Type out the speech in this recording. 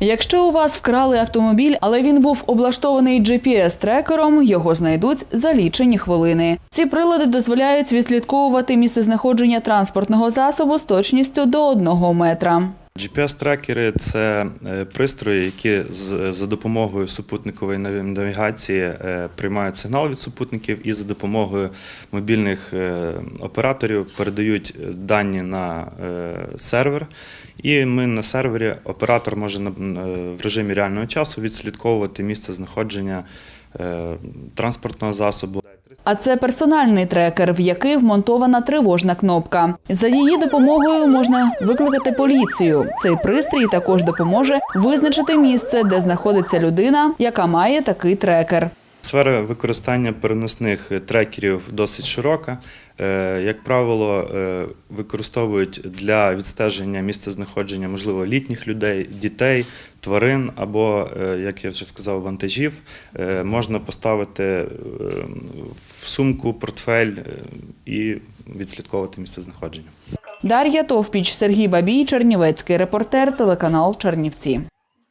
Якщо у вас вкрали автомобіль, але він був облаштований GPS-трекером, його знайдуть за лічені хвилини. Ці прилади дозволяють відслідковувати місцезнаходження транспортного засобу з точністю до одного метра. GPS-трекери це е, пристрої, які за допомогою супутникової навігації е, приймають сигнал від супутників і за допомогою мобільних е, операторів передають дані на сервер. І ми на сервері оператор може в режимі реального часу відслідковувати місце знаходження транспортного засобу. А це персональний трекер, в який вмонтована тривожна кнопка. За її допомогою можна викликати поліцію. Цей пристрій також допоможе визначити місце, де знаходиться людина, яка має такий трекер. Сфера використання переносних трекерів досить широка. Е, Як правило, е, використовують для відстеження місцезнаходження, можливо, літніх людей, дітей, тварин або, е, як я вже сказав, вантажів. Е, Можна поставити е, в сумку, портфель і відслідковувати місце знаходження. Дар'я Товпіч, Сергій Бабій, Чернівецький репортер, телеканал Чернівці.